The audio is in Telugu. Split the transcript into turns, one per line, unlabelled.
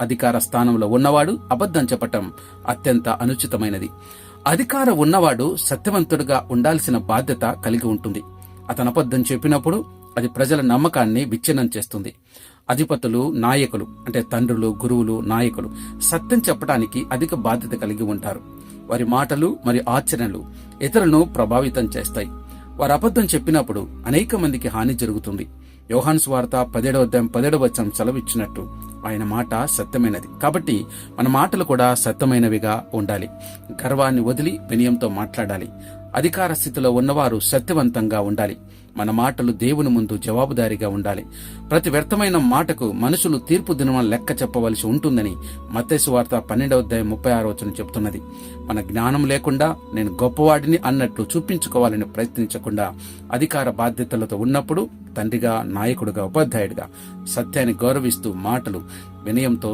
అధికార స్థానంలో ఉన్నవాడు అబద్ధం చెప్పటం అత్యంత అనుచితమైనది. అధికార ఉన్నవాడు సత్యవంతుడుగా ఉండాల్సిన బాధ్యత కలిగి ఉంటుంది. అతను అబద్ధం చెప్పినప్పుడు అది ప్రజల నమ్మకాన్ని విచ్ఛిన్నం చేస్తుంది. అధిపతులు నాయకులు అంటే తండ్రులు గురువులు నాయకులు సత్యం చెప్పడానికి అధిక బాధ్యత కలిగి ఉంటారు. వారి మాటలు మరియు ఆచరణలు ఇతరులను ప్రభావితం చేస్తాయి. వారు అబద్ధం చెప్పినప్పుడు అనేక మందికి హాని జరుగుతుంది. యోహాన్స్ వార్త పదేడవ అధ్యాయం పదేడవ వచనం సెలవిచ్చినట్టు ఆయన మాట సత్యమైనది. కాబట్టి మన మాటలు కూడా సత్యమైనవిగా ఉండాలి. గర్వాన్ని వదిలి వినయంతో మాట్లాడాలి. అధికార స్థితిలో ఉన్నవారు సత్యవంతంగా ఉండాలి. మన మాటలు దేవుని ముందు జవాబుదారీగా ఉండాలి. ప్రతి వ్యర్థమైన మాటకు మనుషులు తీర్పు దినం లెక్క చెప్పవలసి ఉంటుందని మత్స్సు వార్త పన్నెండవ అధ్యాయం ముప్పై ఆరో వచనం చెప్తున్నది. మన జ్ఞానం లేకుండా నేను గొప్పవాడిని అన్నట్లు చూపించుకోవాలని ప్రయత్నించకుండా అధికార బాధ్యతలతో ఉన్నప్పుడు తండ్రిగా నాయకుడుగా ఉపాధ్యాయుడిగా సత్యాన్ని గౌరవిస్తూ మాటలు వినయంతో